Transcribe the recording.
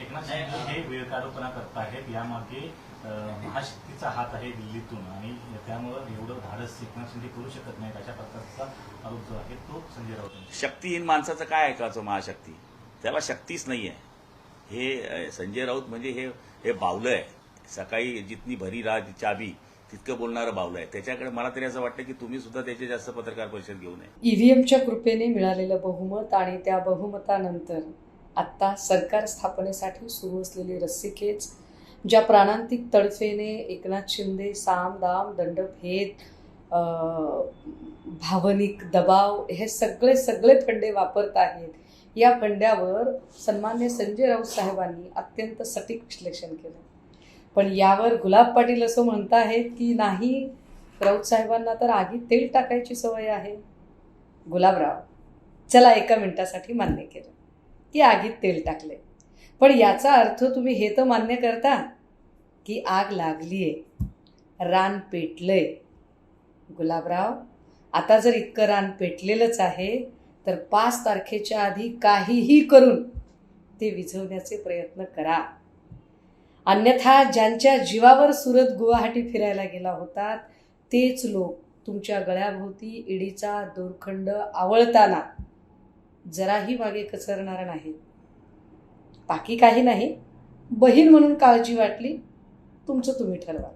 एकनाथ हे वेळकाढूपणा करत आहेत यामागे महाशक्तीचा हात आहे दिल्लीतून आणि त्यामुळं एवढं धाडस एकनाथ शिंदे करू शकत नाहीत अशा प्रकारचा आरोप जो आहे तो संजय राऊत. शक्तीहीन माणसाचं काय ऐकायचं महाशक्ती? त्याला शक्तीच नाही आहे हे संजय राऊत म्हणजे हे हे बावलं आहे. सकाळी जितनी भरी रात चाबी तितकं बोलणारं बावलं आहे. त्याच्याकडे मला तरी असं वाटतं की तुम्ही सुद्धा त्याचे जास्त पत्रकार परिषद घेऊ नये. ईव्हीएमच्या कृपेने मिळालेलं बहुमत आणि त्या बहुमतानंतर आत्ता सरकार स्थापनेसाठी सुरू असलेली रस्सीखेच ज्या प्राणांतिक तडफेने एकनाथ शिंदे साम दाम दंडभेद भावनिक दबाव हे सगळे सगळे फंडे वापरत आहेत. या फंड्यावर सन्मान्य संजय राऊत साहेबांनी अत्यंत सटीक विश्लेषण केलं. पण यावर गुलाब पाटील असं म्हणत आहेत की नाही राऊत साहेबांना तर आगी तेल टाकायची सवय आहे. गुलाबराव चला एका मिनिटासाठी मान्य केलं. की आगीत तेल टाकले पण याचा अर्थ तुम्ही हे तर मान्य करता की आग लागली आहे रान पेटलंय. गुलाबराव आता जर इतकं रान पेटलेलंच आहे तर पाच तारखेच्या आधी काहीही करून ते विझवण्याचे प्रयत्न करा. अन्यथा ज्यांच्या जीवावर सुरत गुवाहाटी फिरायला गेला होता तेच लोक तुमच्या गळ्याभोवती इडीचा दोरखंड आवळताना जराही मागे कचरणार नाहीत बाकी काही नाही. बहीण म्हणून काळजी वाटली तुमचं तुम्ही ठरवा.